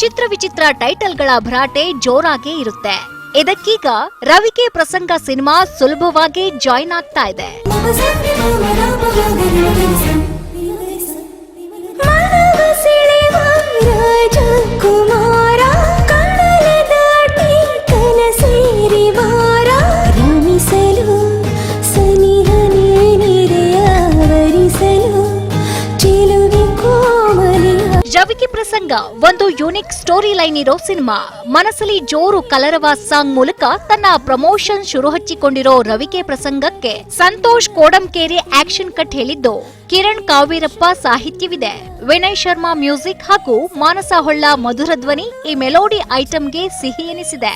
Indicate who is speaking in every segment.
Speaker 1: ಚಿತ್ರ ವಿಚಿತ್ರ ಟೈಟಲ್ಗಳ ಭರಾಟೆ ಜೋರಾಗೇ ಇರುತ್ತೆ ಇದಕ್ಕೀಗ ರವಿಕೆ ಪ್ರಸಂಗ ಸಿನಿಮಾ ಸುಲಭವಾಗಿ ಜಾಯ್ನ್ ಆಗ್ತಾ ಇದೆ ರವಿಕೆ ಪ್ರಸಂಗ, ಒಂದು ಯೂನಿಕ್ ಸ್ಟೋರಿ ಲೈನ್ ಇರೋ ಸಿನಿಮಾ. ಮನಸಲಿ ಜೋರು ಕಲರವ ಸಾಂಗ್ ಮೂಲಕ ತನ್ನ ಪ್ರಮೋಷನ್ ಶುರು ಹಚ್ಚಿಕೊಂಡಿರೋ ರವಿಕೆ ಪ್ರಸಂಗಕ್ಕೆ ಸಂತೋಷ್ ಕೋಡಂಕೇರಿ ಆಕ್ಷನ್ ಕಟ್ ಹೇಳಿದ್ದು. ಕಿರಣ್ ಕಾವೇರಪ್ಪ ಸಾಹಿತ್ಯವಿದೆ. ವಿನಯ್ ಶರ್ಮಾ ಮ್ಯೂಸಿಕ್ ಹಾಗೂ ಮಾನಸ ಹೊಳ್ಳ ಮಧುರ ಧ್ವನಿ ಈ ಮೆಲೋಡಿ ಐಟಂಗೆ ಸಿಹಿ ಎನಿಸಿದೆ.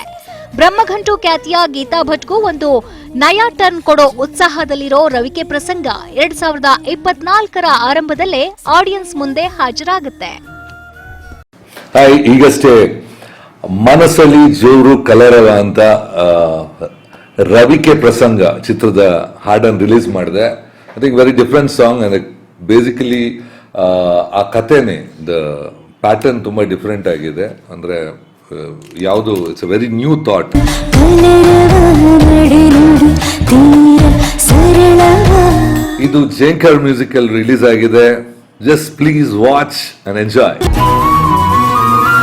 Speaker 1: ಬ್ರಹ್ಮಘಂಟು ಖ್ಯಾತಿಯ ಗೀತಾ ಭಟ್ಗೂ ಒಂದು ನಯಾ ಟರ್ನ್ ಕೊಡೋ ಉತ್ಸಾಹದಲ್ಲಿರೋ ರವಿಕೆ ಪ್ರಸಂಗ ಎರಡ್ ಸಾವಿರದ ಇಪ್ಪತ್ನಾಲ್ಕರ ಆರಂಭದಲ್ಲೇ ಆಡಿಯನ್ಸ್ ಮುಂದೆ ಹಾಜರಾಗುತ್ತೆ.
Speaker 2: ಈಗಷ್ಟೇ ಮನಸ್ಸಲ್ಲಿ ಜೋರು ಕಲರವ ಅಂತ ರವಿಕೆ ಪ್ರಸಂಗ ಚಿತ್ರದ ಹಾಡನ್ನು ರಿಲೀಸ್ ಮಾಡಿದೆ. I think very different song ಅಂದರೆ ಬೇಸಿಕಲಿ ಆ ಕಥೆನೇ, ದ ಪ್ಯಾಟರ್ನ್ ತುಂಬ ಡಿಫ್ರೆಂಟ್ ಆಗಿದೆ. ಅಂದರೆ ಯಾವುದು it's a very new thought ಇದು ಜೇಂಕರ್ ಮ್ಯೂಸಿಕಲ್ ರಿಲೀಸ್ ಆಗಿದೆ. Just please watch and enjoy